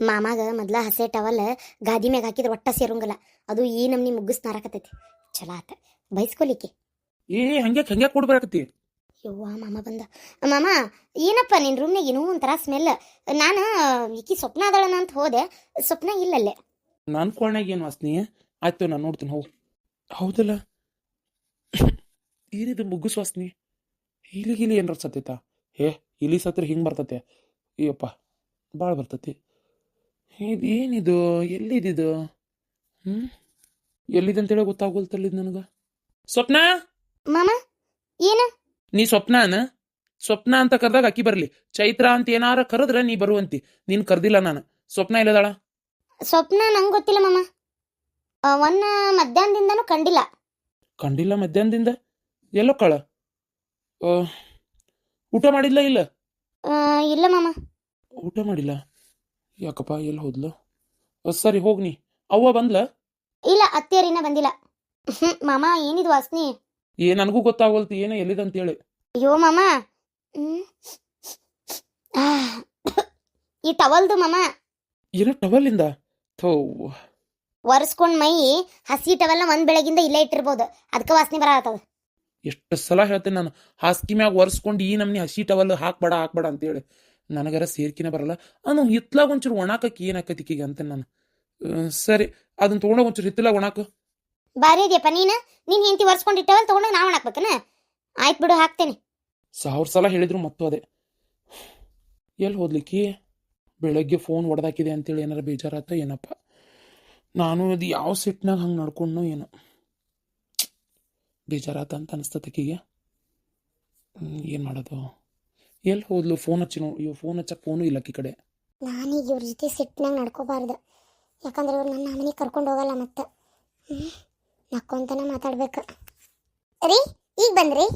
ಮಾಮಾಗ ಮೊದ್ಲ ಹಸೆ ಟವಲ್ ಗಾದಿ ಮ್ಯಾಗ ಹಾಕಿದ್ರೆ ಒಟ್ಟ ಸೇರುಂಗಲ್ಲ. ಅದು ಈ ನಮ್ನಿ ಮುಗ್ಗಸ್ ನಾರಕತೈತಿ ಚಲೋ ಆತ. ಬೈಸ್ಕೊಲಿಕ್ಕೆ ಏ ಹಂಗೆ ಹಂಗೆ ಕೊಡ್ಬರಾಕತಿ ಯವ್ವ ಮಾಮ ಬಂದ. ಮಾಮ ಏನಪ್ಪ ನಿನ್ನ ರೂಮ್ನಾಗ ಏನೋ ಒಂಥರ ಸ್ಮೆಲ್ ನಾನು ಈಕಿ ಸ್ವಪ್ನ ಅದಾಳನ ಅಂತ ಹೋದೆ. ಸ್ವಪ್ನ ಇಲ್ಲಲ್ಲೇ. ನನ್ನ ಕೋಣೆಗೆ ಏನು ವಾಸ್ನಿ? ಆಯ್ತು ನಾನು ನೋಡ್ತೀನಿ ಹೌದು ಹೌದಲ್ಲ? ಏನಿದು ಮುಗ್ಗು ವಾಸ್ನಿ? ಇಲಿ ಗಿಲಿ ಏನಾರ ಸತ್ತೈತಾ? ಹೇ ಇಲಿ ಸತ್ರ ಹಿಂಗೆ ಬರ್ತತೆ. ಅಯ್ಯಪ್ಪ ಭಾಳ ಬರ್ತತಿ. ಇದು ಏನಿದು ಎಲ್ಲಿದಿದು ಹ್ಞೂ ಎಲ್ಲಿದಂತೇಳಿ ಅಂತೇಳಿ ಗೊತ್ತಾಗೋಲ್ತಲ್ಲ ನನಗ. ಸ್ವಪ್ನ? ಮಾಮ ಏನ? ನೀ ಸ್ವಪ್ನಾನ? ಸ್ವಪ್ನ ಅಂತ ಕರೆದಾಗ ಅಕ್ಕಿ ಬರಲಿ. ಚೈತ್ರ ಅಂತ ಏನಾರ ಕರೆದ್ರೆ ನೀ ಬರುವಂತಿ. ನೀನು ಕರ್ದಿಲ್ಲ ನಾನು. ಸ್ವಪ್ನ ಇಲ್ಲದಾಳ? ಸ್ವಪ್ನ ನಂಗೆ ಗೊತ್ತಿಲ್ಲ ಮಾಮ. ಅವನ್ನ ಮಧ್ಯಾಹ್ನದಿಂದನೂ ಕಂಡಿಲ್ಲ. ಕಂಡಿಲ್ಲ ಮಧ್ಯಾಹ್ನದಿಂದ? ಎಲ್ಲೋ ಕಳ ಊಟ ಮಾಡಿಲ್ಲ ಇಲ್ಲ? ಇಲ್ಲ ಮಾಮ. ಊಟ ಮಾಡಿಲ್ಲ? ಯಾಕಪ್ಪ ಎಲ್ಲಿ ಹೋದ್ಲು? ಸರಿ ಹೋಗ್ನಿ. ಅವ್ವ ಬಂದ್ಲ? ಇಲ್ಲ ಅತ್ತೆಯರಿನ ಬಂದಿಲ್ಲ. ಹ್ಮ್, ಮಾಮ ಏನಿದು ವಾಸ್ನಿ? ಏ ನನಗೂ ಗೊತ್ತಾಗೋಲ್ತಿ ಏನೋ ಎಲ್ಲಿದೆ ಅಂತೇಳಿ. ಅಯ್ಯೋ ಮಾಮ. ಹ್ಮ್. ಆ, ಈ ಟವಲ್ದು ಮಾಮ. ಏನೋ ಟವಲಿಂದ? ಥೋ. ಒರೆಸ್ಕೊಂಡ್ ಮೈ ಹಸಿ ಟವಲ್ನ ಒಂದ್ ಬೆಳಗಿಂದ ಇಲ್ಲೇ ಇಟ್ಟಿರ್ಬೋದು. ಅದಕ್ಕೆ ವಾಸನೆ ಬರತ್ತದ ಎಷ್ಟು ಸಲ ಹೇಳ್ತೇನೆ ನಾನು ಹಾಸ್ಕಿ ಮ್ಯಾಗ ಒರೆಸ್ಕೊಂಡು ಈ ನಮ್ನಿ ಹಸಿ ಟವಲ್ ಹಾಕ್ಬೇಡ ಹಾಕ್ಬೇಡ ಅಂತೇಳಿ. ನನಗರ ಸೇರ್ಕಿನ ಬರಲ್ಲ. ಅದು ಹಿತ್ಲಾಗ ಒಂಚೂರು ಒಣಾಕಕ್ಕೆ ಏನಾಕತಿ ಈಗ ಅಂತ ನಾನು. ಸರಿ ಅದನ್ನ ತೊಗೊಂಡೋಗಿ ಒಂಚೂರು ಹಿತ್ತಲಾಗ ಒಣಾಕು. ಬಾರಿ ಇದೆಯಪ್ಪ ನೀನು? ನೀನ್ ಹೆಂಡತಿ ಒರೆಸ್ಕೊಂಡಿಟ್ಟವಲ್ಲ ತಗೊಂಡೋಗಿ ನಾವು ಹಾಕ್ಬೇಕನ ಆಯ್ತು ಬಿಡು ಹಾಕ್ತೇನೆ. ಸಾವಿರ ಸಲ ಹೇಳಿದ್ರು ಮತ್ತು ಅದೇ. ಎಲ್ಲಿ ಹೋದ್ಲಿಕ್ಕಿ? ಬೆಳಗ್ಗೆ ಫೋನ್ ಹೊಡೆದಾಕಿದೆ ಅಂತೇಳಿ ಏನಾರ ಬೇಜಾರಾತ ಏನಪ್ಪ. ನಾನು ಅದು ಯಾವ ಸಿಟ್ನಾಗ ಹಂಗೆ ನಡ್ಕೊಂಡು ಏನೋ. ಬೇಜಾರಾತ ಅಂತ ಅನಿಸ್ತತಕ್ಕಿಗೆ ಏನು ಮಾಡೋದು? ಎಲ್ಲಿ ಹೋದ್ಲು? ಫೋನ್ ಹಚ್ಚಿ ನೋ ಇವ್ ಫೋನ್ ಹಚ್ಚಕ್ಕೆ ಫೋನು ಇಲ್ಲ ಈ ಕಡೆ. ನಾನೀಗ ಇವ್ರ ಜೊತೆ ಸಿಟ್ಟಿನಾಗ ನಡ್ಕೋಬಾರ್ದು. ಯಾಕಂದ್ರೆ ಇವ್ರು ನನ್ನ ಮನೆಗೆ ಕರ್ಕೊಂಡು ಹೋಗಲ್ಲ ಮತ್ತೆ. ನಕ್ಕೊಂತನ ಮಾತಾಡ್ಬೇಕು. ರೀ ಈಗ ಬಂದ್ರಿ?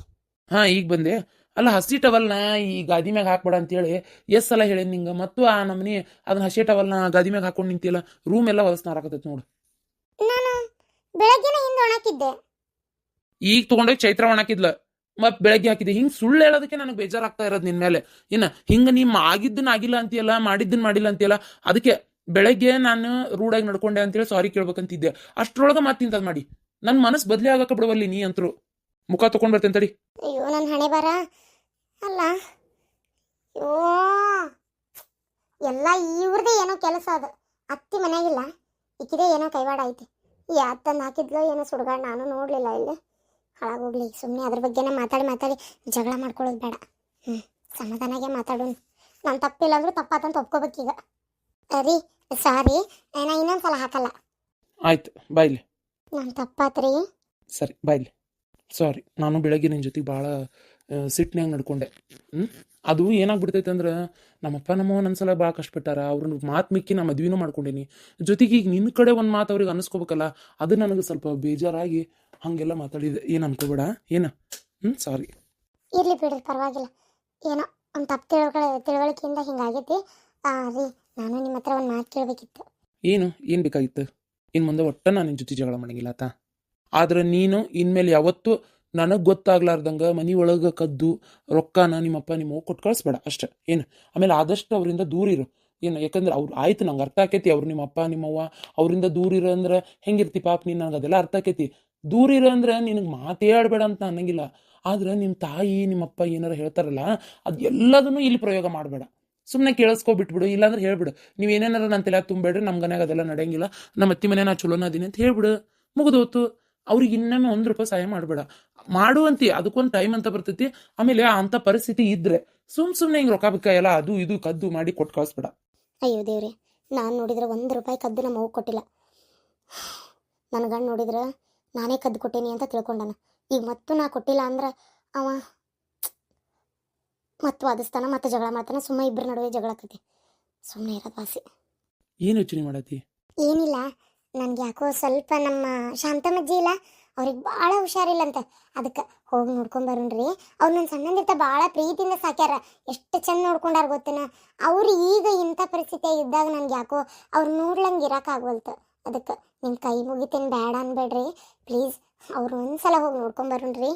ಹಾಂ ಈಗ ಬಂದೆ. ಅಲ್ಲ ಹಸಿ ಟವಲ್ನ ಈ ಗಾದಿ ಮ್ಯಾಗ ಹಾಕ್ಬೇಡ ಅಂತೇಳಿ ಎಸ್ ಸಲ ಹೇಳಿ ನಿಂಗೆ. ಮತ್ತು ಆ ನಮ್ಮನಿ ಅದನ್ನ ಹಸಿ ಟವಲ್ನ ಗಾದಿ ಮ್ಯಾಗ ಹಾಕೊಂಡು ನಿಂತಿಲ್ಲ ರೂಮ್ ಎಲ್ಲ ಹೊಲಸ್ನಾರಾಕತೈತಿ ನೋಡು. ನಾನು ಬೆಳಗ್ಗೆನ ಹಿಂದೆ ಒಣಕಿದ್ದೆ. ಈಗ ತಗೊಂಡೋಗಿ ಚೈತ್ರ ಒಣಾಕಿದ್ಲ. ಮತ್ ಬೆಳಗ್ಗೆ ಹಾಕಿದೆ. ಹಿಂಗ್ ಸುಳ್ಳು ಹೇಳೋದಕ್ಕೆ ನನಗೆ ಬೇಜಾರಾಗ್ತಾ ಇರೋದು ನಿನ್ ಮೇಲೆ. ಇನ್ನ ಹಿಂಗ ನಿಮ್ಮ ಆಗಿದ್ದನ್ನ ಆಗಿಲ್ಲ ಅಂತೀಯಲ್ಲ ಮಾಡಿದ್ದನ್ ಮಾಡಿಲ್ಲ ಅಂತೀಯಲ್ಲ, ಅದಕ್ಕೆ ಬೆಳಗ್ಗೆ ನಾನು ರೂಢಾಗಿ ನಡ್ಕೊಂಡೆ ಅಂತೇಳಿ ಸಾರಿ ಕೇಳ್ಬೇಕಂತಿದ್ದೆ. ಅಷ್ಟ್ರೊಳಗ ಮಾತಿಂತದ್ ಮಾಡಿ. ನನ್ನ ಮನಸ್ಸು ಬದಲಿ ಆಗಕ್ಕೆ ಬಿಡವಲ್ಲಿ ನೀ ಅಂತರು. ಮುಖ ತಕೊಂಡ್ ಬರ್ತೇನೆ ತಡಿ. ಅಯ್ಯೋ ನನ್ನ ಹಣೆ ಬರ. ಅಲ್ಲ. ಅಯ್ಯೋ ಎಲ್ಲ ಇವ್ರದೇ ಏನೋ ಕೆಲಸ ಅದು. ಅತ್ತಿ ಮನೆಯಾಗಿಲ್ಲ ಇಕ್ಕಿದೆ ಏನೋ ಕೈವಾಡ ಐತಿ. ಯಾತ್ ತಂದು ಹಾಕಿದ್ಲೋ ಏನೋ ಸುಡ್ಗಾಡ್ ನಾನು ನೋಡ್ಲಿಲ್ಲ ಇಲ್ಲಿ. ಹಾಳಾಗೋಗ್ಲಿ ಸುಮ್ಮನೆ ಅದ್ರ ಬಗ್ಗೆನೇ ಮಾತಾಡಿ ಮಾತಾಡಿ ಜಗಳ ಮಾಡ್ಕೊಳ್ಳೋದು ಬೇಡ. ಹ್ಞೂ ಸಮಾಧಾನಾಗೆ ಮಾತಾಡೋಣ. ನಾನು ತಪ್ಪಿಲ್ಲ ಅಂದ್ರೂ ತಪ್ಪಾತಂತ ಒಪ್ಕೋಬೇಕೀಗ ರೀ ಸಾರಿ ನಾ ಇನ್ನೊಂದ್ಸಲ ಹಾಕಲ್ಲ. ಆಯ್ತು ಬಾಯ್ಲಿ. ನಾನು ತಪ್ಪಾತ್ರಿ. ಸರಿ ಬಾಯ್ಲಿ. ಸಾರಿ ನಾನು ಬೆಳಗ್ಗೆ ನಿನ್ನ ಜೊತೆಗೆ ಭಾಳ ಸಿಟ್ನ್ಯಾಗ ನಡ್ಕೊಂಡೆ. ಹ್ಞೂ ಅದು ಏನಾಗ್ಬಿಡ್ತೈತೆ ಅಂದ್ರೆ ನಮ್ಮಪ್ಪ ನಮ್ಮ ಒಂದ್ಸಲ ಭಾಳ ಕಷ್ಟಪಟ್ಟಾರ ಅವ್ರನ್ನ ಮಾತು ಮಿಕ್ಕಿ ನಾ ಮದ್ವಿನೂ ಮಾಡ್ಕೊಂಡೀನಿ. ಜೊತೆಗೆ ಈಗ ನಿನ್ನ ಕಡೆ ಒಂದು ಮಾತು ಅವ್ರಿಗೆ ಅನ್ನಿಸ್ಕೋಬೇಕಲ್ಲ ಅದು ನನಗೆ ಸ್ವಲ್ಪ ಬೇಜಾರಾಗಿ ಹಾಗೆಲ್ಲ ಮಾತಾಡಿದೆ. ಏನು ಅನ್ಕೋಬೇಡ. ಏನು? ಹ್ಞೂ ಸಾರಿ ಇರ್ಲಿ ಬಿಡ್ರಿ ಪರವಾಗಿಲ್ಲ. ಏನೋ ಒಂದು ತಪ್ಪು ತಿಳ್ಕೊಳ್ಳೋ ತಿಳುವಳಿಕೆಯಿಂದ ಹಿಂಗಾಗೈತಿ ರೀ ನಾನು ನಿಮ್ಮ ಹತ್ರ ಒಂದು ಮಾತು ಕೇಳಬೇಕಿತ್ತು. ಏನು? ಏನು ಬೇಕಾಗಿತ್ತು? ಇನ್ನು ಮುಂದೆ ಒಟ್ಟ ನಾನು ನಿನ್ನ ಜೊತೆ ಜಗಳ ಮಾಡಂಗಿಲ್ಲ ಆತ. ಆದ್ರೆ ನೀನು ಇನ್ಮೇಲೆ ಯಾವತ್ತೂ ನನಗೆ ಗೊತ್ತಾಗ್ಲಾರ್ದಂಗೆ ಮನೆ ಒಳಗೆ ಕದ್ದು ರೊಕ್ಕನ ನಿಮ್ಮಪ್ಪ ನಿಮ್ಮ ಕೊಟ್ಟು ಕಳಿಸ್ಬೇಡ ಅಷ್ಟೇ. ಏನು? ಆಮೇಲೆ ಆದಷ್ಟು ಅವರಿಂದ ದೂರ ಇರು. ಏನು, ಯಾಕಂದ್ರೆ ಅವ್ರು ಆಯ್ತು, ನಂಗೆ ಅರ್ಥ ಆಕೈತಿ. ಅವ್ರು ನಿಮ್ಮ ನಿಮ್ಮವ್ವ ಅವರಿಂದ ದೂರ ಇರೋ ಅಂದ್ರೆ ಹೆಂಗಿರ್ತಿ ಪಾಪ ನೀನು? ನನಗೆ ಅದೆಲ್ಲ ಅರ್ಥ ಆಕೈತಿ. ದೂರ ಇರೋ ಅಂದ್ರೆ ನಿನಗೆ ಮಾತೇ ಆಡಬೇಡ ಅಂತ ಅನ್ನಂಗಿಲ್ಲ. ಆದ್ರೆ ನಿಮ್ಮ ತಾಯಿ, ನಿಮ್ಮ ಅಪ್ಪ ಏನಾರ ಹೇಳ್ತಾರಲ್ಲ ಅದು ಎಲ್ಲದನ್ನು ಇಲ್ಲಿ ಪ್ರಯೋಗ ಮಾಡಬೇಡ. ಸುಮ್ಮನೆ ಕೇಳಿಸ್ಕೊ ಬಿಟ್ಬಿಡು ಇಲ್ಲಾಂದ್ರೆ ಹೇಳ್ಬಿಡು. ನೀವು ಏನೇನಾರ ನನ್ನ ತಲೆ ತುಂಬೇಡ್ರಿ ನಮ್ಮ ಮನೆಯಾಗ ಅದೆಲ್ಲ ನಡೆಯಂಗಿಲ್ಲ. ನಮ್ಮ ಅತ್ತಿ ಮನೆ ನಾ ಚಲೋನ ಅದೀನಿ ಅಂತ ಹೇಳ್ಬಿಡು. ಮುಗಿದೋತು ಅವ್ರಿಗೆ ಇನ್ನೊಮ್ಮೆ ಒಂದು ರೂಪಾಯಿ ಸಹಾಯ ಮಾಡಬೇಡ. ಮಾಡುವಂತಿ ಅದಕ್ಕೊಂದು ಟೈಮ್ ಅಂತ ಬರ್ತೈತಿ. ಆಮೇಲೆ ಅಂಥ ಪರಿಸ್ಥಿತಿ ಇದ್ರೆ ಸುಮ್ ಸುಮ್ಮನೆ ಹಿಂಗೆ ರೊಕ್ಕ ಬೇಕಾ ಎಲ್ಲ ಅದು, ಇದು, ಕದ್ದು ಮಾಡಿ ಕೊಟ್ಟು ಕಳಿಸ್ಬೇಡ. ಅಯ್ಯೋ ದೇವ್ರಿ ನಾನು ನೋಡಿದ್ರೆ ಒಂದು ರೂಪಾಯಿ ಕದ್ದು ನಮ್ಮ ಕೊಟ್ಟಿಲ್ಲ. ನನ್ನ ಗಂಡು ನೋಡಿದ್ರೆ ನಾನೇ ಕದ್ದು ಕೊಟ್ಟೇನಿ ಅಂತ ತಿಳ್ಕೊಂಡಾನ. ಈಗ ಮತ್ತು ನಾ ಕೊಟ್ಟಿಲ್ಲ ಅಂದ್ರೆ ಅವ ಮತ್ತು ವಾದಿಸ್ತಾನ ಮತ್ತೆ ಜಗಳ ಮಾಡ್ತಾನೆ ಸುಮ್ಮನೆ ಇಬ್ಬರ ನಡುವೆ ಜಗಳ ಆಕತಿ. ಸುಮ್ಮನೆ ಇರೋದು ವಾಸಿ. ಏನು ಯೋಚನೆ ಮಾಡತಿ ಏನಿಲ್ಲ ನನಗೆ ಯಾಕೋ ಸ್ವಲ್ಪ ನಮ್ಮ ಶಾಂತಮಜ್ಜಿ ಇಲ್ಲ ಅವ್ರಿಗೆ ಭಾಳ ಹುಷಾರಿಲ್ಲಂತೆ. ಅದಕ್ಕೆ ಹೋಗಿ ನೋಡ್ಕೊಂಬರ್ರಿ ಅವ್ರು ನನ್ನ ಸಣ್ಣಂದಿರ್ತ ಭಾಳ ಪ್ರೀತಿಯಿಂದ ಸಾಕ್ಯಾರ. ಎಷ್ಟು ಚಂದ ನೋಡ್ಕೊಂಡಾರ ಗೊತ್ತೇನ? ಅವ್ರು ಈಗ ಇಂಥ ಪರಿಸ್ಥಿತಿ ಇದ್ದಾಗ ನನಗೆ ಯಾಕೋ ಅವ್ರು ನೋಡ್ಲಂಗೆ ಇರೋಕ್ಕಾಗವಲ್ತು ಅದಕ್ಕೆ ನಿಮ್ಮ ಕೈ ಮುಗಿತೇನೆ ಬೇಡ ಅನ್ಬೇಡ್ರಿ. ಪ್ಲೀಸ್ ಅವ್ರು ಒಂದ್ಸಲ ಹೋಗಿ ನೋಡ್ಕೊಂಬರ್ರಿ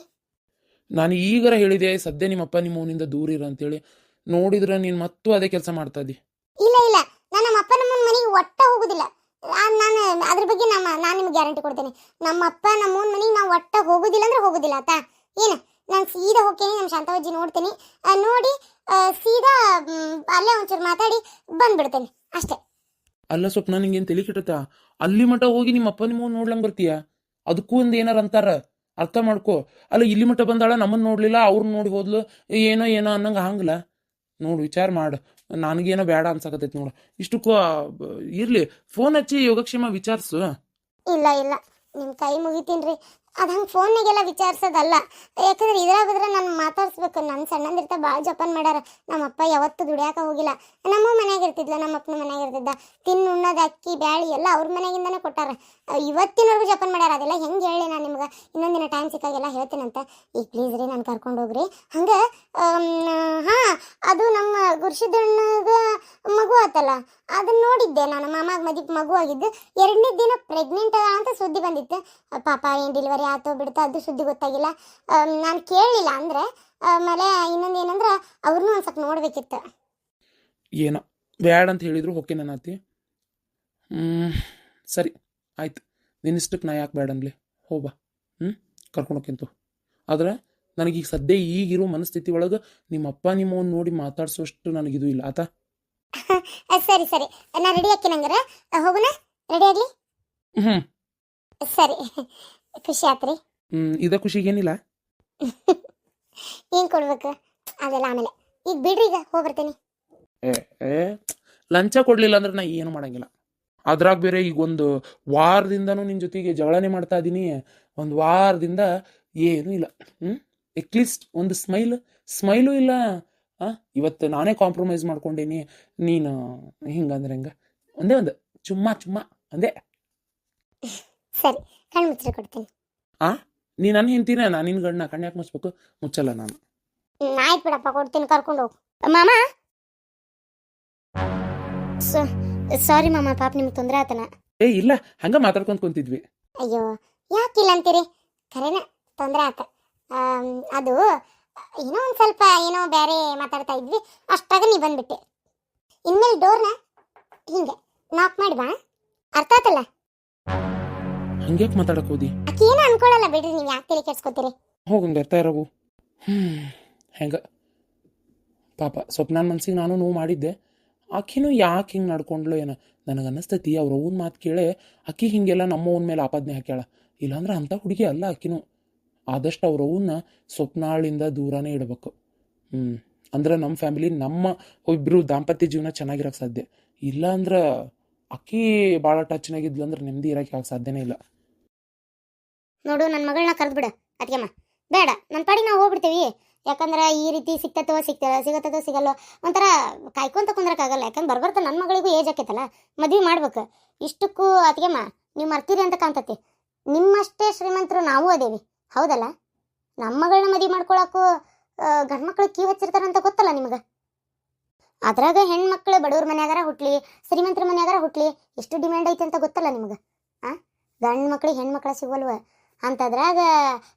ನಾನು ಈಗರ ಹೇಳಿದೆ ಸದ್ಯ ನಿಮ್ಮಪ್ಪ ನಿಮ್ಮ ಮೌನಿಂದ ದೂರ ಇರ ಅಂತೇಳಿ. ನೋಡಿದ್ರೆ ನೀನು ಮತ್ತೂ ಅದೇ ಕೆಲಸ ಮಾಡ್ತಾ ಇದ್ದಿ. ಇಲ್ಲ ಇಲ್ಲ. ನಾನು ನಮ್ಮ ಅಪ್ಪ ನಮ್ಮನ್ನ ಒಟ್ಟ ಹೋಗುದಿಲ್ಲ. ನಾನು ಅದ್ರ ಬಗ್ಗೆ ನಮ್ಮ, ನಾನು ನಿಮ್ಗೆ ಗ್ಯಾರಂಟಿ ಕೊಡ್ತೇನೆ. ನಮ್ಮ ಅಪ್ಪ, ನಮ್ಮ ಮೂನ್ ಮನೆಗೆ ನಾವು ಒಟ್ಟ ಹೋಗೋದಿಲ್ಲ ಅಂದ್ರೆ ಹೋಗೋದಿಲ್ಲ, ಆತಾ? ಏನು? ನಾನು ಸೀದಾ ಹೋಗ್ತೀನಿ ನಮ್ಮ ಶಾಂತವಜ್ಜಿ ನೋಡ್ತೀನಿ. ನೋಡಿ ಸೀದಾ ಅಲ್ಲೇ ಒಂಚೂರು ಮಾತಾಡಿ ಬಂದ್ಬಿಡ್ತೇನೆ. ಅಷ್ಟೇ. ಅಲ್ಲ ಸ್ವಪ್ನ, ನಿಂಗೇನು ತಲೆ ಕೆಟ್ಟತ್ತ? ಅಲ್ಲಿ ಮಠ ಹೋಗಿ ನಿಮ್ಮ ಅಪ್ಪ ನಿಮ್ಮ ನೋಡ್ಲಂಗ್ ಬರ್ತೀಯ? ಅದಕ್ಕೂ ಒಂದು ಏನಾರ ಅಂತಾರ? ಅರ್ಥ ಮಾಡ್ಕೋ. ಅಲ್ಲ, ಇಲ್ಲಿ ಮಠ ಬಂದಾಳ ನಮ್ಮನ್ನು ನೋಡ್ಲಿಲ್ಲ ಅವ್ರನ್ನ ನೋಡಿ ಹೋದ್ಲು, ಏನೋ ಏನೋ ಅನ್ನಂಗೆ ಹಂಗಲ್ಲ ನೋಡು, ವಿಚಾರ ಮಾಡು. ನನಗೇನೋ ಬೇಡ ಅನ್ಸಕತೈತಿ ನೋಡು. ಇಷ್ಟಕ್ಕೂ ಇರ್ಲಿ ಫೋನ್ ಹಚ್ಚಿ ಯೋಗಕ್ಷೇಮ ವಿಚಾರಿಸು. ಇಲ್ಲ ಇಲ್ಲ. ನಿಮ್ಮ ಕೈ ಮುಗಿತೀನ್ರಿ ಅದು ಹಂಗೆ ಫೋನ್ನಾಗೆಲ್ಲ ವಿಚಾರಿಸೋದಲ್ಲ. ಯಾಕಂದ್ರೆ ಇದ್ರಾಗ ಹೋದ್ರೆ ನಾನು ಮಾತಾಡ್ಸ್ಬೇಕು. ನನ್ನ ಸಣ್ಣಂದಿರ್ತ ಭಾಳ ಜಪಾನ್ ಮಾಡ್ಯಾರ. ನಮ್ಮಪ್ಪ ಯಾವತ್ತೂ ದುಡಿಯಾಕ ಹೋಗಿಲ್ಲ. ನಮ್ಮ ಮನೆಯಾಗ ಇರ್ತಿದ್ಲ ನಮ್ಮ ಅಪ್ಪನ ಮನ್ಯಾಗ ಇರ್ತಿದ್ದ. ತಿನ್ನು, ಉಣ್ಣೋದು, ಅಕ್ಕಿ, ಬ್ಯಾಳಿ ಎಲ್ಲ ಅವ್ರ ಮನೆಯಿಂದನೇ ಕೊಟ್ಟಾರ. ಇವತ್ತಿನವರೆಗೂ ಜಪಾನ್ ಮಾಡ್ಯಾರ. ಅದೆಲ್ಲ ಹೆಂಗೆ ಹೇಳಿ ನಾನು ನಿಮ್ಗೆ? ಇನ್ನೊಂದಿನ ಟೈಮ್ ಸಿಕ್ಕಾಗೆಲ್ಲ ಹೇಳ್ತೀನಂತ. ಈಗ ಪ್ಲೀಸ್ ರೀ, ನಾನು ಕರ್ಕೊಂಡು ಹೋಗ್ರಿ. ಹಂಗೆ ನಮ್ಮ ಗುರ್ಷಿದಣ್ಣಗ ಮಗು ಆತಲ್ಲ, ಅದನ್ನ ನೋಡಿದ್ದೆ ನಾನು. ಮಾಮಾಗ ಮದಿ, ಮಗು ಆಗಿದ್ದು ಎರಡನೇ ದಿನ ಪ್ರೆಗ್ನೆಂಟ್ ಅಂತ ಸುದ್ದಿ ಬಂದಿತ್ತು. ಪಾಪ ಏನು ಡೆಲಿವರಿ ಆತೋ ಬಿಡ್ತಾ ಅದು ಸುದ್ದಿ ಗೊತ್ತಾಗಿಲ್ಲ. ನಾನು ಕೇಳಲಿಲ್ಲ ಅಂದರೆ ಆಮೇಲೆ ಇನ್ನೊಂದು ಏನಂದ್ರೆ ಅವ್ರನ್ನೂ ಒಂದು ಸ್ವಲ್ಪ ನೋಡ್ಬೇಕಿತ್ತು. ಏನೋ, ಬ್ಯಾಡ ಅಂತ ಹೇಳಿದ್ರು, ಓಕೆ ನನ್ನ ಹ್ಞೂ ಸರಿ, ಆಯ್ತು. ನಿನ್ನಿಷ್ಟಕ್ಕೆ ನಾ ಯಾಕೆ ಬ್ಯಾಡ ಅನ್ಲಿ? ಹೋಬಾ ಹ್ಞೂ ಕರ್ಕೊಂಡು ಹೋಗ್ಕಿಂತು ಆದ್ರೆ ನನಗೀಗ ಸದ್ಯ ಈಗಿರೋ ಮನಸ್ಥಿತಿ ಒಳಗೆ ನಿಮ್ಮ ಅಪ್ಪ ನಿಮ್ಮವ್ನ ನೋಡಿ ಮಾತಾಡ್ಸೋಷ್ಟು ನನಗಿದು ಇಲ್ಲ. ಆತ? ಸರಿ ಸರಿ. ನಾ ರೆಡಿ ಆಕಿ ನಂಗರ ಹೋಗೋಣ ರೆಡಿ ಆಗಲಿ? ಹ್ಞೂ ಸರಿ. ಖುಷಿ ಆತ್ರಿ. ಹ್ಞೂ ಇದ ಖುಷಿಗೇನಿಲ್ಲ? ಏನು ಕೊಡ್ಬೇಕು? ಅದೆಲ್ಲ ಆಮೇಲೆ. ಈಗ ಬಿಡ್ರಿ ಈಗ ಹೋಗಿ ಬರ್ತೀನಿ. ಏ ಏ ಲಂಚ ಕೊಡ್ಲಿಲ್ಲ ಅಂದ್ರೆ ನಾ ಏನು ಮಾಡಂಗಿಲ್ಲ. ಅದ್ರಾಗ ಬೇರೆ ಈಗ ಒಂದು ವಾರದಿಂದನೂ ನಿನ್ನ ಜೊತೆಗೆ ಜಗಳನೆ ಮಾಡ್ತಾ ಇದ್ದೀನಿ ಒಂದು ವಾರದಿಂದ ಏನೂ ಇಲ್ಲ. ಹ್ಞೂ ಎಟ್ಲೀಸ್ಟ್ ಒಂದು ಸ್ಮೈಲ್ ಸ್ಮೈಲು ಇಲ್ಲ ಆ ಇವತ್ತು ನಾನೇ ಕಾಂಪ್ರಮೈಸ್ ಮಾಡ್ಕೊಂಡೀನಿ ನೀನು ಹಿಂಗಂದ್ರೆ ಹೆಂಗ? ಒಂದೇ ಒಂದು ಚುಮ್ಮ ಚುಮ್ಮ ಅಂದೆ ಸರಿ ಕಣ್ಣು ಮುಚ್ಚಿ ಕೊಡ್ತೀನಿ. ಆ? ನೀ ನನ್ನ ಹೆಂಡ್ತೀನ ನಾನು ನಿನ್ನ ಗಂಡನ ಯಾಕೆ ಮುಚ್ಚಬೇಕು ಮುಚ್ಚಲ್ಲ ನಾನು. ಆಯ್ತು ಬಿಡಪ್ಪ ಕೊಡ್ತೀನಿ ಕರ್ಕೊಂಡು ಹೋಗು. ಮಾಮ? ಸಾರಿ ಮಾಮ ಪಾಪ ನಿಮ್ಗೆ ತೊಂದರೆ ಆತನ. ಏ ಇಲ್ಲ ಹಂಗ ಮಾತಾಡ್ಕೊಂತ ಕುಂತಿದ್ವಿ. ಅಯ್ಯೋ ಯಾಕಿಲ್ಲ ಅಂತೀರಿ? ಖರೇನ ತೊಂದರೆ ಆತ. ಅದು ಏನೋ ಒಂದು ಸ್ವಲ್ಪ ಏನೋ ಬೇರೆ ಮಾತಾಡ್ತಾ ಇದ್ವಿ. ಅಷ್ಟಾಗ ನೀ ಬಂದ್ಬಿಟ್ಟೆ. ಇನ್ಮೇಲೆ ಡೋರ್ನ ಹಿಂಗೆ ನಾಕ್ ಮಾಡಿ ಬಾ. ಅರ್ಥ ಆತಲ್ಲ? ಹಿಂಗೆ ಮಾತಾಡಕ್ ಹೋದಿ? ಆಕೆ ಏನೋ ಅನ್ಕೊಳ್ಳಲ್ಲ ಬಿಡ್ರಿ ನೀವು ಯಾಕೆ ತಲೆ ಕೆಡ್ಸ್ಕೊತೀರಿ? ಹೋಗಂಗೆ ಬರ್ತಾ ಇರೋವು ಹ್ಞೂ ಹೆಂಗ? ಪಾಪ ಸ್ವಪ್ನಾನ ಮನ್ಸಿಗೆ ನಾನು ನೋವು ಮಾಡಿದ್ದೆ. ಆಕಿನೂ ಯಾಕೆ ಹಿಂಗೆ ನಡ್ಕೊಂಡ್ಲು ಏನೋ? ನನಗೆ ಅನ್ನಿಸ್ತೈತಿ ಅವ್ರ ಅವ್ನ ಮಾತು ಕೇಳೆ. ಅಕ್ಕಿ ಹಿಂಗೆಲ್ಲ ನಮ್ಮ ಅವ್ವನ ಮೇಲೆ ಆಪಾದನೆ ಹಾಕ್ಯಾಳ. ಇಲ್ಲಾಂದ್ರೆ ಅಂಥ ಹುಡುಗಿ ಅಲ್ಲ ಆಕಿನೂ. ಆದಷ್ಟು ಅವ್ರ ಅವ್ವನ್ನ ಸ್ವಪ್ನಾಳಿಂದ ದೂರನೇ ಇಡಬೇಕು. ಹ್ಞೂ ಅಂದ್ರೆ ನಮ್ಮ ಫ್ಯಾಮಿಲಿ, ನಮ್ಮ ಇಬ್ಬರು ದಾಂಪತ್ಯ ಜೀವನ ಚೆನ್ನಾಗಿರಕ್ಕೆ ಸಾಧ್ಯ. ಇಲ್ಲ ಅಂದ್ರೆ ಅಕ್ಕಿ ಭಾಳ ಟಚ್ನಾಗಿದ್ಲು ಅಂದ್ರೆ ನೆಮ್ಮದಿ ಇರೋಕ್ಕೆ ಯಾಕೆ ಸಾಧ್ಯನೇ ಇಲ್ಲ. ನೋಡು ನನ್ನ ಮಗಳನ್ನ ಕರೆದ್ಬಿಡ. ಅದಕ್ಕೆ ಬೇಡ ನನ್ನ ಪಾಡಿಗೆ ನಾವು ಹೋಗ್ಬಿಡ್ತೀವಿ. ಯಾಕಂದ್ರೆ ಈ ರೀತಿ ಸಿಕ್ತತೋ ಸಿಗ್ತದ ಸಿಗತ್ತೋ ಸಿಗಲ್ಲೋ ಒಂಥರ ಕಾಯ್ಕೊಂತ ಕುಂದ್ರಕ್ಕಾಗಲ್ಲ ಯಾಕಂದ್ರೆ ಬರ್ಬರ್ತ ನನ್ನ ಮಗಳಿಗೂ ಏಜ್ ಆಕೈತಲ್ಲ ಮದ್ವೆ ಮಾಡ್ಬೇಕು. ಇಷ್ಟಕ್ಕೂ ಅದಕ್ಕೆ ನೀವು ಮರ್ತೀರಿ ಅಂತ ಕಾಣ್ತತಿ. ನಿಮ್ಮಷ್ಟೇ ಶ್ರೀಮಂತರು ನಾವು ಅದೇವಿ. ಹೌದಲ್ಲ? ನಮ್ಮ ಮಗಳನ್ನ ಮದುವೆ ಮಾಡ್ಕೊಳಕ್ಕೂ ಗಂಡ್ಮಕ್ಳು ಕ್ಯೂ ಹಚ್ಚಿರ್ತಾರಂತ ಗೊತ್ತಲ್ಲ ನಿಮಗೆ? ಅದ್ರಾಗ ಹೆಣ್ಮಕ್ಳು ಬಡವ್ರ ಮನ್ಯಾಗಾರ ಹುಟ್ಲಿ, ಶ್ರೀಮಂತರ ಮನ್ಯಾಗಾರ ಹುಟ್ಲಿ, ಎಷ್ಟು ಡಿಮ್ಯಾಂಡ್ ಐತೆ ಅಂತ ಗೊತ್ತಲ್ಲ ನಿಮಗೆ? ಆ? ಗಂಡು ಮಕ್ಳಿಗೆ ಹೆಣ್ಮಕ್ಳ ಸಿಗೋಲ್ವ? ಅಂತದ್ರಾಗ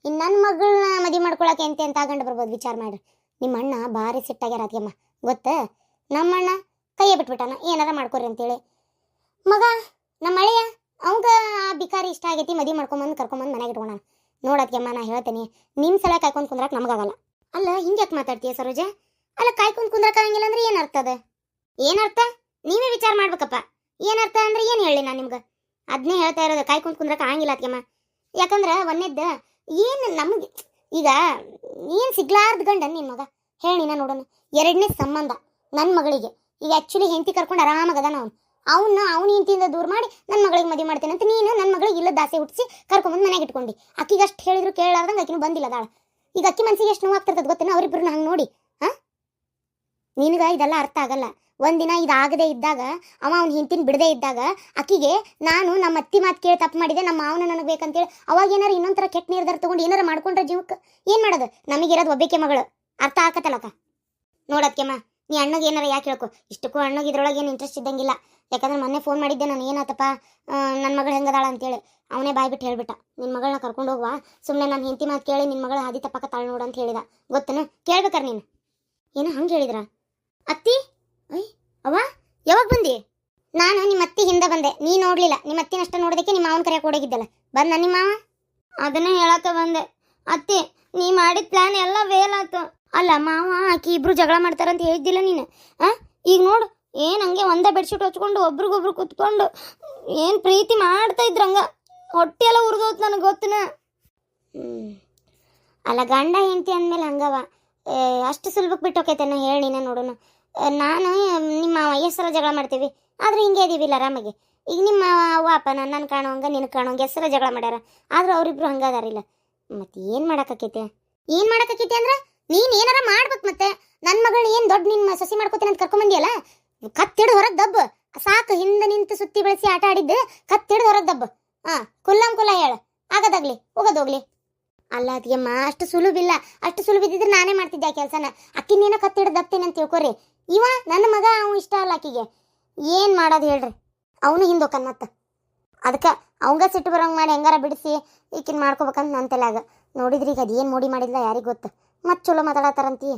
ಇನ್ನು ನನ್ನ ಮಗಳನ್ನ ಮದುವೆ ಮಾಡ್ಕೊಳಕ್ಕೆ ಎಂತೆ ಅಂತ ಗಂಡು ಬರ್ಬೋದು ವಿಚಾರ ಮಾಡ್ರಿ ನಿಮ್ಮ ಅಣ್ಣ ಭಾರಿ ಸಿಟ್ಟಾಗ್ಯಾರ ಅತ್ಗೆಮ್ಮ ಗೊತ್ತ? ನಮ್ಮ ಅಣ್ಣ ಕೈಯ ಬಿಟ್ಬಿಟ್ಟಾನ. ಏನಾರ ಮಾಡ್ಕೊರಿ ಅಂತೇಳಿ. ಮಗ ನಮ್ಮ ಅಳಿಯ ಅವಂಗ ಆ ಬಿಕಾರಿ ಇಷ್ಟ ಆಗೈತಿ ಮದುವೆ ಮಾಡ್ಕೊಂಬಂದು ಕರ್ಕೊಂಬಂದು ಮನೆಗೆ ಇಟ್ಕೊಂಡಾನ. ನೋಡತ್ಗೆಮ್ಮ ನಾ ಹೇಳ್ತೇನೆ. ನಿಮ್ಮ ಸಲ ಕಾಯ್ಕೊಂಡು ಕುಂದ್ರಕ್ಕೆ ನಮಗಾಗಲ್ಲ. ಅಲ್ಲ, ಹಿಂಗ್ಯಾಕೆ ಮಾತಾಡ್ತೀಯ ಸರೋಜ? ಅಲ್ಲ, ಕಾಯ್ಕೊಂಡು ಕುಂದ್ರಕ್ಕೆ ಆಗಂಗಿಲ್ಲ ಅಂದ್ರೆ ಏನು ಅರ್ಥ ಅದ? ಏನರ್ಥ ನೀವೇ ವಿಚಾರ ಮಾಡ್ಬೇಕಪ್ಪ. ಏನರ್ಥ ಅಂದ್ರೆ ಏನು ಹೇಳಿ ನಾನು ನಿಮ್ಗೆ? ಅದನ್ನೇ ಹೇಳ್ತಾ ಇರೋದು, ಕಾಯ್ಕೊಂಡು ಕುಂದ್ರಕ್ಕೆ ಆಗಂಗಿಲ್ಲ ಅದಕ್ಕೆಮ್ಮ ಯಾಕಂದ್ರೆ ಒಂದೇದ್ದ ಏನು ನಮಗೆ ಈಗ ಏನು ಸಿಗ್ಲಾರ್ದ ಗಂಡ ನಿನ್ನ ಮಗ? ಹೇಳಿ ನಾ ನೋಡೋಣ. ಎರಡನೇ ಸಂಬಂಧ ನನ್ನ ಮಗಳಿಗೆ. ಈಗ ಆ್ಯಕ್ಚುಲಿ ಹೆಂಡತಿ ಕರ್ಕೊಂಡು ಆರಾಮಾಗದ ನಾವು ಅವನ್ನ ಅವನ ಇಂತಿಂದ ದೂರ ಮಾಡಿ ನನ್ನ ಮಗಳಿಗೆ ಮದುವೆ ಮಾಡ್ತೇನೆ ಅಂತ ನೀನು ನನ್ನ ಮಗಳಿಗೆ ಇಲ್ಲ ದಾಸೆ ಹುಟ್ಟಿಸಿ ಕರ್ಕೊಂಬಂದು ಮನೆಗೆ ಇಟ್ಕೊಂಡು. ಅಕ್ಕಿಗೆ ಅಷ್ಟು ಹೇಳಿದ್ರು ಕೇಳಲಾರ್ದಂಗೆ ಆಕಿನೂ ಬಂದಿಲ್ಲ ದಾಳ. ಈಗ ಅಕ್ಕಿ ಮನಸ್ಸಿಗೆ ಎಷ್ಟು ನೋವಾಗ್ತಿರ್ತದೆ ಗೊತ್ತೇನೋ? ಅವರಿಬ್ಬರನ್ನ ಹಂಗೆ ನೋಡಿ, ಹಾಂ? ನಿನಗೆ ಇದೆಲ್ಲ ಅರ್ಥ ಆಗಲ್ಲ. ಒಂದಿನ ಇದಾಗದೇ ಇದ್ದಾಗ, ಅವ ಅವ್ನ ಹಿಂತಿನ ಬಿಡದೇ ಇದ್ದಾಗ ಅಕ್ಕಿಗೆ ನಾನು ನಮ್ಮ ಅತ್ತಿ ಮಾತು ಕೇಳಿ ತಪ್ಪು ಮಾಡಿದೆ, ನಮ್ಮ ಮಾವನ ನನಗೆ ಬೇಕಂತೇಳಿ ಅವಾಗ ಏನಾರ ಇನ್ನೊಂಥರ ಥರ ಕೆಟ್ಟ ನಿರ್ಧಾರ ತೊಗೊಂಡು ಏನಾರು ಮಾಡ್ಕೊಂಡ್ರೆ ಜೀವಕ್ಕೆ ಏನು ಮಾಡೋದು? ನಮಗಿರೋದು ಒಬ್ಬಕ್ಕೆ ಮಗಳು. ಅರ್ಥ ಆಕತ್ತಲ್ಲಕ್ಕ ನೋಡೋದಕ್ಕೆಮ್ಮ ನೀ ಅಣ್ಣಗೆ ಏನಾರ ಯಾಕೆ ಹೇಳ್ಕೊ? ಇಷ್ಟಕ್ಕೂ ಅಣ್ಣಗೆ ಇದ್ರೊಳಗೆ ಏನು ಇಂಟ್ರೆಸ್ಟ್ ಇದ್ದಂಗಿಲ್ಲ. ಯಾಕಂದ್ರೆ ಮೊನ್ನೆ ಫೋನ್ ಮಾಡಿದ್ದೆ, ನಾನು ಏನಾತಪ್ಪ ನನ್ನ ಮಗಳು ಹೆಂಗದಾಳ ಅಂತೇಳಿ. ಅವನೇ ಬಾಯ್ಬಿಟ್ಟು ಹೇಳ್ಬಿಟ್ಟ ನಿನ್ನ ಮಗಳನ್ನ ಕರ್ಕೊಂಡು ಹೋಗುವ ಸುಮ್ಮನೆ ನಾನು ಹೆಂಡತಿ ಮಾತು ಕೇಳಿ ನಿನ್ನ ಮಗಳ ಹಾದಿ ತಪ್ಪಕ್ಕ ತಾಳ ನೋಡು ಅಂತ ಹೇಳಿದ. ಗೊತ್ತೇನು? ಕೇಳ್ಬೇಕಾರ ನೀನು. ಏನು ಹಂಗೆ ಹೇಳಿದ್ರ? ಅತ್ತಿ ಅಯ್ಯ ಅವ ಯಾವಾಗ ಬಂದಿ? ನಾನು ನಿಮ್ಮ ಅತ್ತಿ ಹಿಂದೆ ಬಂದೆ, ನೀ ನೋಡಲಿಲ್ಲ. ನಿಮ್ಮ ಅತ್ತಿನಷ್ಟ ನೋಡೋದಕ್ಕೆ ನಿಮ್ಮ ಮಾವನ ಕರೆಯಕ್ಕೆ ಹೋಗಿದ್ದಲ್ಲ ಬಂದ ನಿಮ್ಮ ಮಾವ? ಅದನ್ನ ಹೇಳಕ್ಕೆ ಬಂದೆ. ಅತ್ತಿ, ನೀ ಮಾಡಿದ ಪ್ಲಾನ್ ಎಲ್ಲ ವೇಲ್ ಆಯ್ತು. ಅಲ್ಲ ಮಾವ, ಆಕಿ ಇಬ್ರು ಜಗಳ ಮಾಡ್ತಾರಂತ ಹೇಳಿದ್ದಿಲ್ಲ ನೀನು, ಆ? ಈಗ ನೋಡು ಏನ್ ಹಂಗೆ ಒಂದೇ ಬೆಡ್ಶೀಟ್ ಹಚ್ಕೊಂಡು ಒಬ್ರಿಗೊಬ್ರು ಕುತ್ಕೊಂಡು ಏನು ಪ್ರೀತಿ ಮಾಡ್ತಾ ಇದ್ರಂಗ ಹೊಟ್ಟೆ ಎಲ್ಲ ಉರಿದೋತ್ ನನಗೆ ಗೊತ್ತನ. ಅಲ್ಲ, ಗಂಡ ಹೆಂಡತಿ ಅಂದಮೇಲೆ ಹಂಗವ. ಅಷ್ಟು ಸುಲಭಕ್ಕೆ ಬಿಟ್ಟು ಹೇಳಿ ನೀನು ನೋಡೋಣ ನಾನು ನಿಮ್ಮ ಹೆಸರ ಜಗಳ ಮಾಡ್ತೀವಿ. ಆದ್ರೆ ಹಿಂಗೆ ಇದೀವಿಲ್ಲ ಆರಾಮಾಗಿ. ಈಗ ನಿಮ್ಮ ಅವ್ವ, ಅಪ್ಪ ನನ್ನ ಕಾಣೋಂಗ ನಿನ್ನ ಕಾಣೋಂಗ ಹೆಸರ ಜಗಳ ಮಾಡ್ಯಾರ. ಆದ್ರೆ ಅವರಿಬ್ರು ಹಂಗಾದಾರಿಲ್ಲ ಮತ್ತೆ ಏನು ಮಾಡೋಕ್ಕಾಕೈತೆ ಏನು ಮಾಡೋಕ್ಕಾಕೈತೆ ಅಂದ್ರೆ ನೀನು ಏನಾರ ಮಾಡ್ಬೇಕು ಮತ್ತೆ. ನನ್ನ ಮಗಳು ಏನು ದೊಡ್ಡ ನಿನ್ನ ಸಸಿ ಮಾಡ್ಕೋತೀನಿ ಅಂತ ಕರ್ಕೊಂಬಂದಿಯಲ್ಲ ಕತ್ತಿಡ್ ಹೊರಗೆ ದಬ್ಬ. ಸಾಕು, ಹಿಂದೆ ನಿಂತು ಸುತ್ತಿ ಬೆಳೆಸಿ ಆಟ ಆಡಿದ್ದು ಕತ್ತಿಡ್ ಹೊರಗೆ ದಬ್ಬ. ಹಾ ಕುಲ್ಲಂ ಕುಲ್ಲ ಹೇಳ. ಆಗದಾಗ್ಲಿ ಹೋಗೋದೋಗ್ಲಿ ಅಲ್ಲ ಅದಿಯಮ್ಮ ಅಷ್ಟು ಸುಲಭಿಲ್ಲ ಅಷ್ಟು ಸುಲಭಿದ್ದಿದ್ರೆ ನಾನೇ ಮಾಡ್ತಿದ್ದೆ ಆ ಕೆಲಸನ. ಅಕ್ಕಿನೇನೋ ಕತ್ತಿಡ್ ದಪ್ತೇನೆ ಅಂತ ತಿಳ್ಕೊರಿ ಇವ, ನನ್ನ ಮಗ, ಅವ್ ಇಷ್ಟ ಅಲ್ಲ ಆಕಿಗೆ ಏನು ಮಾಡೋದು ಹೇಳ್ರಿ. ಅವನು ಹಿಂದೋಕನ್ ಮತ್ತೆ. ಅದಕ್ಕೆ, ಅವಂಗ ಸಿಟ್ಟು ಬರೋಂಗೆ ಮಾಡಿ ಹೆಂಗಾರ ಬಿಡಿಸಿ, ಈಕಿನ ಮಾಡ್ಕೋಬೇಕಂತ ನನ್ನ ತಲೆಯಾಗ. ನೋಡಿದ್ರಿ ಈಗ ಅದೇನು ಮೋಡಿ ಮಾಡಿಲ್ಲ ಯಾರಿಗೆ ಗೊತ್ತು. ಮತ್ತೆ ಚಲೋ ಮಾತಾಡತ್ತಾರಂತಿ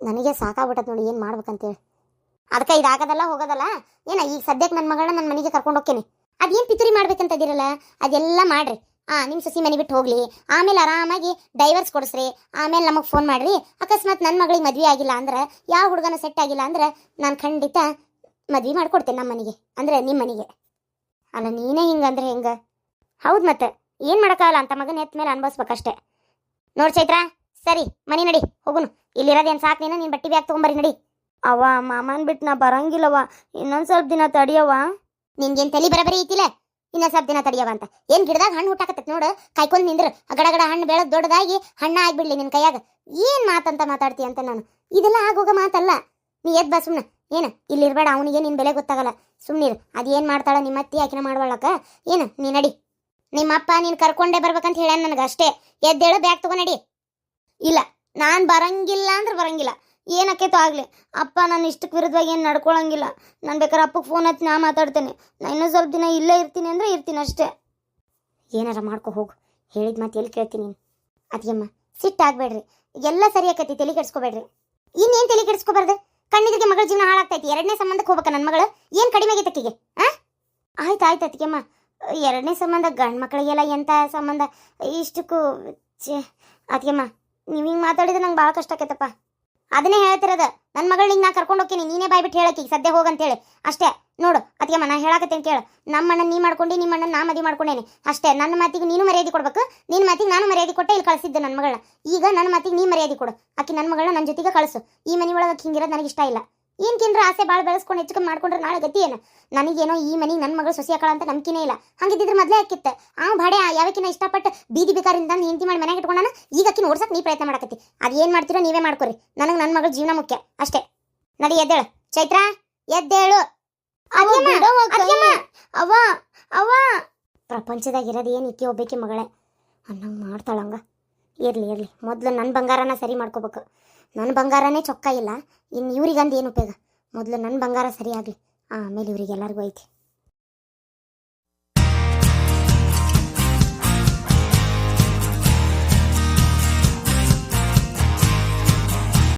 ನನಗೆ ಸಾಕಾಗ್ಬಿಟ್ಟದ ನೋಡಿ ಏನು ಮಾಡ್ಬೇಕಂತೇಳಿ ಅದಕ್ಕೆ ಇದಾಗದಲ್ಲ ಹೋಗೋದಲ್ಲ? ಏನ ಈಗ ಸದ್ಯಕ್ಕೆ ನನ್ನ ಮಗಳನ್ನ ನನ್ನ ಮನೆಗೆ ಕರ್ಕೊಂಡು ಹೋಗ್ತೀನಿ ಅದೇನು ಪಿತೂರಿ ಮಾಡ್ಬೇಕಂತ ಇದೀರಲ್ಲ? ಅದೆಲ್ಲ ಮಾಡ್ರಿ. ಆ ನಿಮ್ಮ ಸಸಿ ಮನೆ ಬಿಟ್ಟು ಹೋಗ್ಲಿ. ಆಮೇಲೆ ಆರಾಮಾಗಿ ಡೈವರ್ಸ್ ಕೊಡಿಸ್ರಿ. ಆಮೇಲೆ ನಮಗೆ ಫೋನ್ ಮಾಡ್ರಿ. ಅಕಸ್ಮಾತ್ ನನ್ನ ಮಗಳಿಗೆ ಮದ್ವೆ ಆಗಿಲ್ಲ ಅಂದ್ರೆ, ಯಾವ ಹುಡುಗನ ಸೆಟ್ ಆಗಿಲ್ಲ ಅಂದ್ರೆ, ನಾನು ಖಂಡಿತ ಮದ್ವೆ ಮಾಡ್ಕೊಡ್ತೇನೆ ನಮ್ಮ ಮನೆಗೆ. ಅಂದ್ರೆ ನಿಮ್ಮ ಮನೆಗೆ. ಅಲ್ಲ, ನೀನೇ ಹಿಂಗಂದ್ರೆ ಹೆಂಗ? ಹೌದು ಮತ್ತೆ. ಏನು ಮಾಡೋಕ್ಕಾಗಲ್ಲ? ಅಂತ ಮಗನ ಎತ್ತ ಮೇಲೆ ಅನ್ಭವಿಸ್ಬೇಕಷ್ಟೇ. ನೋಡ್ ಚೈತ್ರ, ಸರಿ, ಮನೆ ನಡಿ, ಹೋಗುನು. ಇಲ್ಲಿರೋದೇನು ಸಾಕು ನೀನು? ನೀನು ಬಟ್ಟಿ ಬ್ಯಾಗ್ ತೊಗೊಂಬರಿ, ನಡಿ. ಅವ ಮಾಮನ್ ಬಿಟ್ಟು ನಾ ಬರಂಗಿಲ್ಲವ ಇನ್ನೊಂದ್ ಸ್ವಲ್ಪ ದಿನ ತಡಿಯವ ನಿನ್ಗೇನ್ ತಲಿ ಬರಬರಿ ಐತಿಲ್ಲ? ಇನ್ನೊಂದ್ ಸ್ವಲ್ಪ ದಿನ ತಡಿಯವ ಅಂತ. ಏನ್ ಗಿಡದಾಗ ಹಣ್ಣು ಹುಟ್ಟಾಕತ್ತೈತಿ ನೋಡು? ಕೈಕೊಂಡ್ ನಿಂದ್ರ. ಗಡಗಡ ಹಣ್ಣು ಬೆಳೆದು ದೊಡ್ಡದಾಗಿ ಹಣ್ಣ ಆಗ್ಬಿಡ್ಲಿ ನಿನ್ ಕೈಯಾಗ. ಏನ್ ಮಾತಂತ ಮಾತಾಡ್ತಿ ಅಂತ ನಾನು? ಇದೆಲ್ಲ ಆಗೋಗ ಮಾತಲ್ಲ. ನೀ ಎದ್ ಬಾ ಸುಮ್ನೆ. ಏನ, ಇಲ್ಲಿರ್ಬೇಡ, ಅವನಿಗೆ ನಿನ್ ಬೆಲೆ ಗೊತ್ತಾಗಲ್ಲ. ಸುಮ್ಮನಿರು ಅದೇನ್ ಮಾಡ್ತಾಳ ನಿಮ್ಮ ಅತ್ತಿ ಆಕಿನ ಮಾಡ್ಬಾಳಕ ಏನ, ನೀ ನಡಿ. ನಿಮ್ಮಪ್ಪ ನೀನ್ ಕರ್ಕೊಂಡೇ ಬರ್ಬೇಕಂತ ಹೇಳ್ಯಾನ ನನಗೆ ಅಷ್ಟೇ ಎದ್ದೇಳು, ಬ್ಯಾಗ್ ತಗೊಂಡಿ ಇಲ್ಲ, ನಾನ್ ಬರಂಗಿಲ್ಲ ಅಂದ್ರೆ ಬರಂಗಿಲ್ಲ. ಏನಕ್ಕೇತೋ ಆಗಲಿ. ಅಪ್ಪ ನಾನು ಇಷ್ಟಕ್ಕೆ ವಿರುದ್ಧವಾಗಿ ಏನು ನಡ್ಕೊಳಂಗಿಲ್ಲ. ನಾನು ಬೇಕಾದ್ರೆ ಅಪ್ಪಗೆ ಫೋನ್ ಹಚ್ಚಿ ನಾ ಮಾತಾಡ್ತೇನೆ. ನಾನು ಇನ್ನೂ ಸ್ವಲ್ಪ ದಿನ ಇಲ್ಲೇ ಇರ್ತೀನಿ ಅಂದ್ರೆ ಇರ್ತೀನಿ ಅಷ್ಟೇ. ಏನಾರ ಮಾಡ್ಕೊ ಹೋಗು. ಹೇಳಿದ ಮಾತು ಎಲ್ಲಿ ಕೇಳ್ತೀನಿ ಅದ್ಯಮ್ಮ ಸಿಟ್ಟಾಗಬೇಡ್ರಿ ಎಲ್ಲ ಸರಿ ಆಕತಿ, ತಲೆ ಕೆಡ್ಸ್ಕೊಬೇಡ್ರಿ. ಇನ್ನೇನು ತಲೆ ಕೆಡ್ಸ್ಕೊಬಾರ್ದು? ಕಣ್ಣಿದ್ರಿಗೆ ಮಗಳ ಜೀವನ ಹಾಳಾಗ್ತೈತಿ. ಎರಡನೇ ಸಂಬಂಧಕ್ಕೆ ಹೋಗ್ಬೇಕ ನನ್ನ ಮಗಳು? ಏನು ಕಡಿಮೆ ಆಗೈತೆ ಹಾಂ ಆಯ್ತು ಆಯ್ತು ಅತ್ತಿಗೆಮ್ಮ ಎರಡನೇ ಸಂಬಂಧ ಗಂಡು ಮಕ್ಕಳಿಗೆಲ್ಲ ಎಂಥ ಸಂಬಂಧ? ಇಷ್ಟಕ್ಕೂ, ಛೇ. ಅದಕ್ಕೆಮ್ಮ ನೀವು ಹಿಂಗೆ ಮಾತಾಡಿದ್ರೆ ನಂಗೆ ಭಾಳ ಕಷ್ಟ ಆಕೈತಪ್ಪ. ಅದನ್ನೇ ಹೇಳ್ತಿರೋದು. ನನ್ನ ಮಗಳನ್ನ ನಾ ಕರ್ಕೊಂಡು ಹೋಗ್ತೀನಿ. ನೀನೇ ಬಾಯ್ಬಿಟ್ಟು ಹೇಳಕ್ಕೆ ಈಗ ಸದ್ಯ ಹೋಗಂತೇಳಿ. ಅಷ್ಟೇ. ನೋಡು ಅದಕ್ಕೆ ನಾ ಹೇಳಕತ್ತೇನೆ ಕೇಳು. ನಮ್ಮ ಅಣ್ಣನ ನೀ ಮಾಡ್ಕೊಂಡು ನಿಮ್ಮ ಅಣ್ಣ ನಾ ಮದಿ ಮಾಡ್ಕೊಂಡೇನೆ. ಅಷ್ಟೇ. ನನ್ನ ಮಾತಿಗೆ ನೀನು ಮರ್ಯಾದೆ ಕೊಡ್ಬೇಕು. ನಿನ್ನ ಮಾತಿಗೆ ನಾನು ಮರ್ಯಾದೆ ಕೊಟ್ಟೆ ಇಲ್ಲಿ ಕಳಿಸಿದ್ದೆ ನನ್ನ ಮಗಳನ್ನ. ಈಗ ನನ್ನ ಮಾತಿಗೆ ನೀ ಮರ್ಯಾದೆ ಕೊಡು. ಅಕ್ಕಿ ನನ್ನ ಮಗಳನ್ನ ನನ್ನ ಜೊತೆಗೆ ಕಳಿಸು. ಈ ಮನೆ ಒಳಗೆ ಹಿಂಗಿರೋದು ನನಗೆ ಇಷ್ಟ ಇಲ್ಲ. ಏನ್ಕಿನ್ರ ಆಸೆ ಭಾಳ ಬೆಳೆಸ್ಕೊಂಡು ಹೆಚ್ಚು ಮಾಡ್ಕೊಂಡ್ರೆ ನಾಳೆ ಗತಿ ಏನ? ನನಗೇನೋ ಈ ಮನಿ ನನ್ನ ಮಗಳು ಸೊಸಿ ಹಾಕಳ ಅಂತ ನಂಬಿಕೆನೇ ಇಲ್ಲ. ಹಂಗಿದ್ದಿದ್ರೆ ಮೊದಲೇ ಹಾಕಿತ್ತೆ ಆ ಭಾಡೆ ಯಾವಕ್ಕಿನ ಇಷ್ಟಪಟ್ಟು ಬೀದಿ ಬೇಕಾರಿಂದ ಹೆಂಡತಿ ಮಾಡಿ ಮನೆಗೆ ಇಟ್ಕೊಂಡಾನ ಈಗ ಅಕ್ಕಿನ ಓಡ್ಸಕ್ ನೀ ಪ್ರಯತ್ನ ಮಾಡಕತ್ತಿ. ಏನ್ ಮಾಡ್ತೀರೋ ನೀವೇ ಮಾಡ್ಕೊರಿ. ನನಗೆ ನನ್ನ ಮಗಳ ಜೀವನ ಮುಖ್ಯ. ಅಷ್ಟೇ. ನಡಿ ಎದ್ದೇಳು. ಚೈತ್ರ ಎದ್ದೇಳು. ಅವ ಅವ ಪ್ರಪಂಚದಾಗ ಇರೋದು ಏನು ಇಕ್ಕಿ ಒಬ್ಬಾಕಿ ಮಗಳೇ. ಅನ್ನಂಗೆ ಮಾಡ್ತಾಳಂಗ. ಇರ್ಲಿ ಇರ್ಲಿ. ಮೊದಲು ನನ್ನ ಬಂಗಾರನ ಸರಿ ಮಾಡ್ಕೋಬೇಕು. ನನ್ನ ಬಂಗಾರನೇ ಚೊಕ್ಕ ಇಲ್ಲ. ಇನ್ನು ಇವ್ರಿಗಂದು ಏನು ಉಪಯೋಗ? ಮೊದಲು ನನ್ನ ಬಂಗಾರ ಸರಿಯಾಗಲಿ. ಆಮೇಲೆ ಇವ್ರಿಗೆಲ್ಲರಿಗೂ ಐತಿ.